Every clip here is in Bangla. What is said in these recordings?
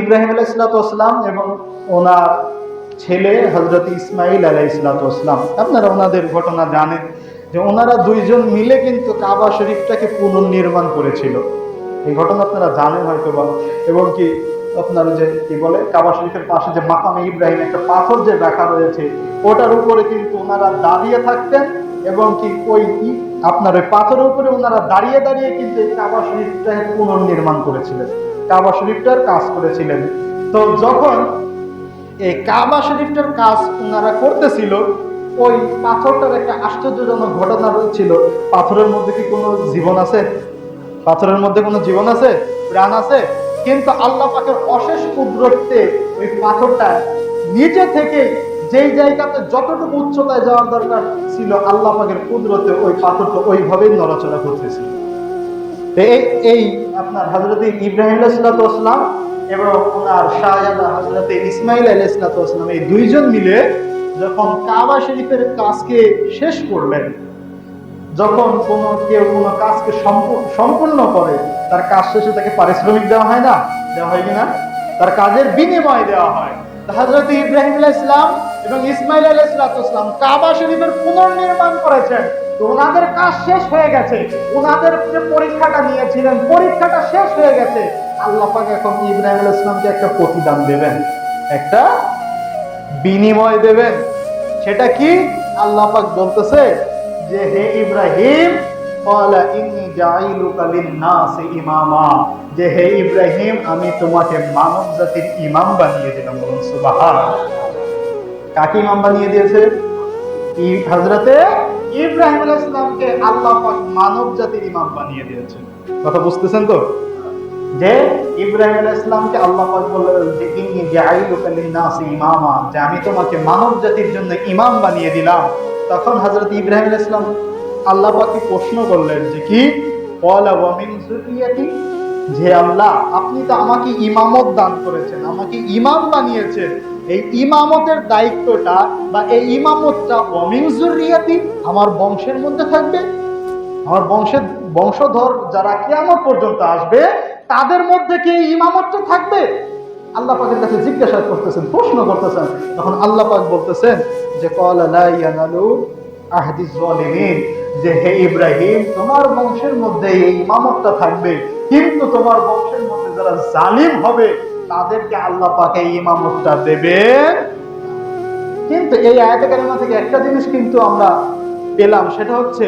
ইব্রাহিম আলাহ ইসলাতাম এবং ওনার ছেলে হজরত ইসমাইল আলাহ ইসলাতাম আপনারা ওনাদের ঘটনা জানেন যে ওনারা দুইজন মিলে কিন্তু কাবা শরীফটাকে পুনর্নির্মাণ করেছিল। এই ঘটনা আপনারা জানেন হয়তো বা এবং কি আপনার যে কি বলে, কাবা শরীফের পাশে যে মাকামে ইব্রাহিম একটা পাথর যে রাখা রয়েছে, ওটার উপরে কিন্তু ওনারা দাঁড়িয়ে থাকতেন এবং কি ওই আপনার ওই পাথরের উপরে ওনারা দাঁড়িয়ে দাঁড়িয়ে কিন্তু এই কাবা শরীফটাকে পুনর্নির্মাণ করেছিলেন। কাবা শরীফটার কাজ করেছিলেন। তো যখন এই কাবা শরীফটার কাজ ওনারা করতেছিল, ওই পাথরটার একটা আশ্চর্যজনক ঘটনা ছিল পাথরের মধ্যে কি কোনো জীবন আছে? পাথরের মধ্যে কোনো জীবন আছে? প্রাণ আছে? কিন্তু আল্লাহ পাকের অশেষ কুদরতে ওই পাথরটা নিচে থেকে যেই জায়গাতে যতটুকু উচ্চতায় যাওয়ার দরকার ছিল, আল্লাহ পাকের কুদরতে ওই পাথরটা ওইভাবেই নড়াচড়া করতেছিল। এই আপনার হজরত ইব্রাহিম আলাইসালাম এবং ওনার শাহজাদা হজরত ইসমাইল আলাইসালাম এই দুইজন মিলে যখন কাবা শরীফের কাজকে শেষ করলেন যখন কোনো কেউ কোনো কাজকে সম্পূ- সম্পূর্ণ করে, তার কাজ শেষে তাকে পারিশ্রমিক দেওয়া হয় না? দেওয়া হয় কিনা তার কাজের বিনিময় দেওয়া হয়। হজরত ইব্রাহিম আলাহ ইসলাম এবং ইসমাইল আলাহ ইসলাম কাবা শরীফের পুনর্নির্মাণ করেছেন। ওনাদের কাজ শেষ হয়ে গেছে। ওনাদের যে পরীক্ষাটা নিয়েছিলেন, পরীক্ষাটা শেষ হয়ে গেছে। আল্লাহ পাক এখন ইব্রাহিম ইসলামকে একটা প্রতিদান দেবেন। একটা বিনিময় দেবেন। সেটা কি? আল্লাহ পাক বলতেছে যে, হে ইব্রাহিম যে, হে ইব্রাহিম, আমি তোমাকে মানব জাতির ইমাম বানিয়ে দিলাম সুবহানাল্লাহ। কাকে ইমাম বানিয়ে দিয়েছে। হযরতে ইব্রাহিম আলাইহিস সালামকে আল্লাহ মানব জাতির ইমাম বানিয়ে দিয়েছে। কথা বুঝতেছেন তো? যে ইব্রাহিম আলাইহিস সালামকে আল্লাহ পাক বললেন যে, ইন্নী জাইলুকা লিন-নাসি ইমামা যে আমি তোমাকে মানব জাতির জন্য ইমাম বানিয়ে দিলাম। তখন হযরত ইব্রাহিম আলাইহিস সালাম আল্লাহ পাককে প্রশ্ন করলেন যে, কি? ক্বালা ওয়া মিন যে আল্লাহ, আপনি তো আমাকে ইমামত দান করেছেন, আমাকে ইমাম বানিয়েছেন। এই ইমামতের দায়িত্বটা বা এই ইমামতটা অমিন যুররিয়াতি আমার বংশের মধ্যে থাকবে। আমার বংশের বংশধর যারা কিয়ামত পর্যন্ত আসবে, তাদের মধ্যে কি এই ইমামতটা থাকবে? আল্লাহ পাকের কাছে জিজ্ঞাসা করতেছেন, প্রশ্ন করতেছেন। তখন আল্লাহ পাক বলতেছেন যে, ক্বালা লা ইয়ানালু আহদি যালিমিন। যে, হে ইব্রাহিম, তোমার বংশের মধ্যে এই ইমামতটা থাকবে। কিন্তু তোমার বংশের মধ্যে যারা জালিম হবে তাদেরকে আল্লাহ পাক ইমামতটা দেবেন। কিন্তু এই আয়াতে থেকে একটা জিনিস কিন্তু আমরা পেলাম, সেটা হচ্ছে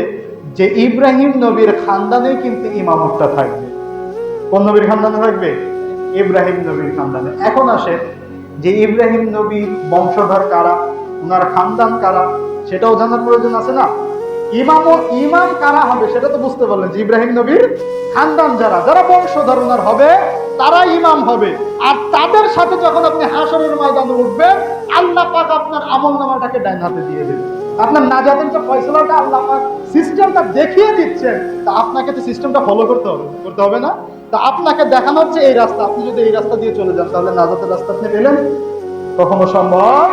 যে ইব্রাহিম নবীর খানদানে কিন্তু ইমামতটা থাকবে। কোন নবীর খানদানে থাকবে? ইব্রাহিম নবীর খানদানে। এখন আসে যে ইব্রাহিম নবীর বংশধর কারা? ওনার খানদান কারা? সেটাও জানার প্রয়োজন আছে না? ইমাম ও ইমাম কারা হবে সেটা তো বুঝতে পারলেন যে ইব্রাহিম নবীর খানদান যারা যারা বংশধর ওনার হবে তারা ইমাম হবে। আর তাদের সাথে যখন আপনি হাসরের ময়দানে উঠবেন, আল্লাহ পাক আপনার আমল নামাটাকে ডাইন হাতে দিয়ে দেবেন। আপনার নাজাতের যে ফয়সলাটা আল্লাহ পাক সিস্টেমটা দেখিয়ে দিচ্ছেন, তা আপনাকে তো সিস্টেমটা ফলো করতে হবে করতে হবে না? তা আপনাকে দেখানো হচ্ছে এই রাস্তা। আপনি যদি এই রাস্তা দিয়ে চলে যান, তাহলে নাজাতের রাস্তা আপনি পেলেন। কখনো সম্ভব?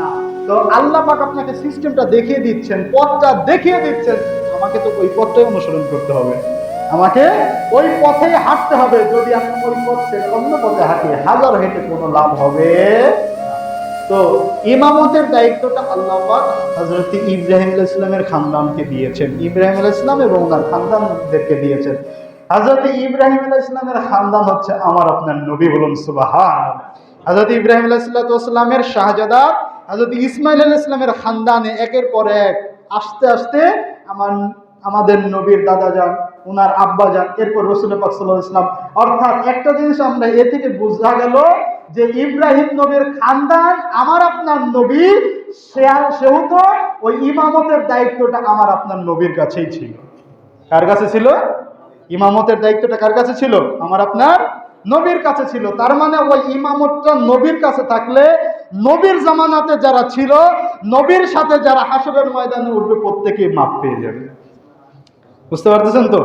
না। তো আল্লাহ পাক আপনাকে সিস্টেমটা দেখিয়ে দিচ্ছেন, পথটা দেখিয়ে দিচ্ছেন। আমাকে তো ওই পথটাই অনুসরণ করতে হবে। আমাকে ওই পথেই হাঁটতে হবে। যদি আমি পথ, অন্য পথে হাঁটি, হাজার হেঁটে কোনো লাভ হবে তো ইমামতের দায়িত্বটা আল্লাহ পাক হযরত ইব্রাহিম আলাইহিস সালামের খানদানকে দিয়েছেন। ইব্রাহিম আলাইহিস সালাম এবং ওনার খানদানদেরকে দিয়েছেন। হযরত ইব্রাহিম আলাইহিস সালামের খানদান হচ্ছে আমার, আপনার নবী বলুন, সুবহান। হযরত ইব্রাহিম আলাইহিস সালামের শাহজাদা, হযরত ইসমাইল আলাইহিস সালামের খানদানে একের পর এক আস্তে আস্তে আমার আমাদের নবীর দাদা যান ওনার আব্বা যান, এরপর রসুল সাল্লাল্লাহু আলাইহি অর্থাৎ একটা জিনিস আমরা এ থেকে বোঝা গেল যে ইব্রাহিম নবীর খানদান আমার আপনার নবী, সে- সেহেতু ওই ইমামতের দায়িত্বটা আমার আপনার নবীর কাছেই ছিল। কার কাছে ছিল? ইমামতের দায়িত্বটা কার কাছে ছিল? আমার আপনার নবীর কাছে ছিল। তার মানে ওই ইমামতটা নবীর কাছে থাকলে নবীর জামানাতে যারা ছিল, নবীর সাথে যারা হাসরের ময়দানে উঠবে, প্রত্যেকেই মাপ পেয়ে যাবে। বুঝতে পারতেছেন তো?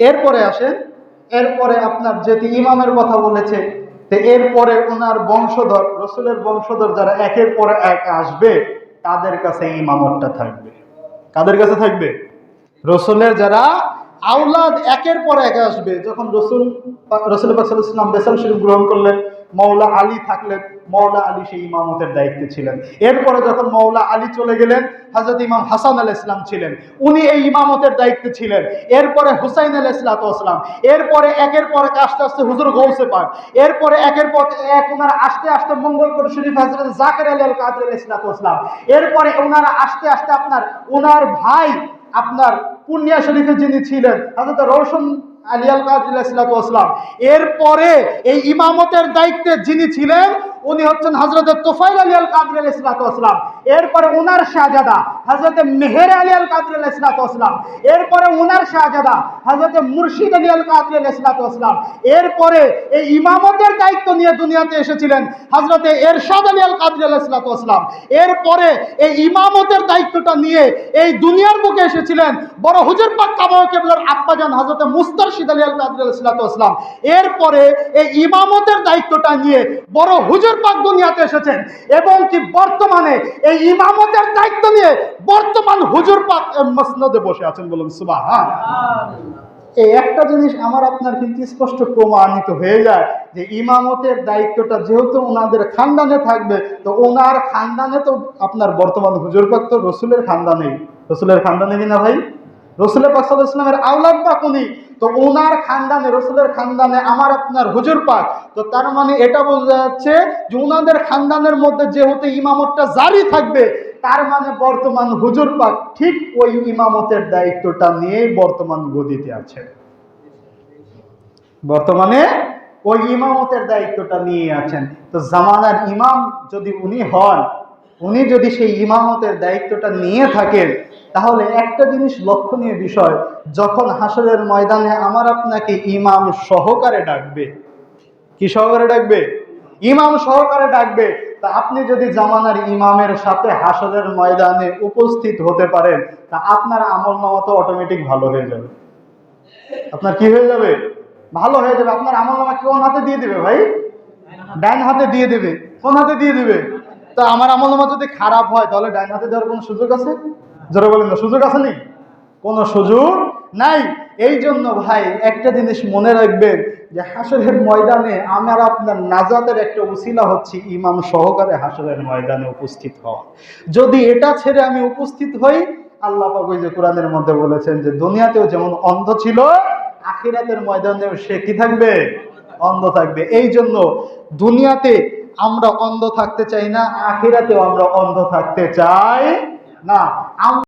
এরপরে আসেন, এরপরে আপনার যেটি ইমামের কথা বলেছে এরপরে ওনার বংশধর, রসুলের বংশধর যারা একের পরে এক আসবে, তাদের কাছে ইমামতটা থাকবে। কাদের কাছে থাকবে? রসুলের যারা আউলাদ একের পর এক আসবে। যখন রসুল রসুল ইসলাম বেসাল শরীফ গ্রহণ করলেন মৌলা আলী থাকলেন মৌলা আলী সেই ইমামতের দায়িত্বে ছিলেন। এরপরে যখন মৌলা আলী চলে গেলেন হাজরত ইমাম হাসান আল ইসলাম ছিলেন। উনি এই ইমামতের দায়িত্বে ছিলেন। এরপরে হুসাইন আল ইসলাতাম এরপরে একের পর এক আস্তে আস্তে হুজুর গৌসে পাক এরপরে একের পর এক ওনারা আস্তে আস্তে মঙ্গলকোট শরীফ হাজরত জাকের আলী আল কাদের আল ইসলাতাম এরপরে ওনারা আস্তে আস্তে আপনার ওনার ভাই আপনার পুনিয়া শরীফে যিনি ছিলেন হাজরত রৌশন আলিয়াল কাজ আসলাম এরপরে এই ইমামতের দায়িত্বে যিনি ছিলেন উনি হচ্ছেন হজরত তোফাইল আলী আল কাদির ইসলাতাম এরপরে উনার শাহজাদা হজরত মেহের আলী আল কাদির ইসলাতাম এরপরে উনার শাহজাদা হজরত মুর্শিদ আলী আল কাদির ইসলাতাম এরপরে এই ইমামতের দায়িত্ব নিয়ে দুনিয়াতে এসেছিলেন হজরত এরশাদ আলী আল কাদির ইসলাতাম এরপরে এই ইমামতের দায়িত্বটা নিয়ে এই দুনিয়ার বুকে এসেছিলেন বড় হুজুর পাক কাবাও কেবলার আব্বাজান হজরত মুস্তারশিদ আলী আল কাদির ইসলাতাম এরপরে এই ইমামতের দায়িত্বটা নিয়ে বড় হুজুর পাক দুনিয়াতে এসেছেন। এবং কি বর্তমানে এই ইমামতের দায়িত্ব নিয়ে বর্তমান হুজুর পাক মসনদে বসে আছেন বলুন সুবাহ এই একটা জিনিস আমার আপনার কিন্তু স্পষ্ট প্রমাণিত হয়ে যায় যে ইমামতের দায়িত্বটা যেহেতু ওনাদের খানদানে থাকবে, তো ওনার খানদানে তো আপনার বর্তমান হুজুর পাক তো রসুলের খানদানেই। রসুলের খানদানে কি না ভাই? রসুলের পাক ইসলামের আওলাদ পাক উনি তো ওনার খানদানে, রসুলের খানদানে, আমার আপনার হুজুর পাক, তো তার মানে এটা বোঝা যাচ্ছে যে ওনাদের খানদানের মধ্যে যেহেতু ইমামতটা জারি থাকবে, তার মানে বর্তমান হুজুর পাক ঠিক ওই ইমামতের দায়িত্বটা নিয়েই বর্তমান গদিতে আছে। বর্তমানে ওই ইমামতের দায়িত্বটা নিয়ে আছেন। তো জামানার ইমাম যদি উনি হন, উনি যদি সেই ইমামতের দায়িত্বটা নিয়ে থাকেন তাহলে একটা জিনিস লক্ষণীয় বিষয়, যখন হাসরের ময়দানে আমার আপনাকে ইমাম সহকারে ডাকবে, কি সহকারে ডাকবে? ইমাম সহকারে ডাকবে। তা আপনি যদি জামানার ইমামের সাথে হাসরের ময়দানে উপস্থিত হতে পারেন, তা আপনার আমল নামা তো অটোমেটিক ভালো হয়ে যাবে। আপনার কি হয়ে যাবে? ভালো হয়ে যাবে। আপনার আমল নামা কোন হাতে দিয়ে দেবে ভাই? ডাইন হাতে দিয়ে দেবে। কোন হাতে দিয়ে দিবে? তা আমার আমল নামা যদি খারাপ হয়, তাহলে ডাইন হাতে দেওয়ার কোনো সুযোগ আছে? জোরে বলেন না সুযোগ আছে নি? কোনো সুযোগ নাই। এই জন্য ভাই, একটা জিনিস মনে রাখবেন যে হাসরের ময়দানে আমার আপনার নাজাদের একটা উসিলা হচ্ছে ইমাম সহকারে হাসরের ময়দানে উপস্থিত হওয়া। যদি এটা ছেড়ে আমি উপস্থিত হই, আল্লাহ পাক ওই যে কোরআনের মধ্যে বলেছেন যে দুনিয়াতেও যেমন অন্ধ ছিল, আখিরাতের ময়দানেও সে কি থাকবে? অন্ধ থাকবে। এই জন্য দুনিয়াতে আমরা অন্ধ থাকতে চাই না, আখিরাতেও আমরা অন্ধ থাকতে চাই না। আম-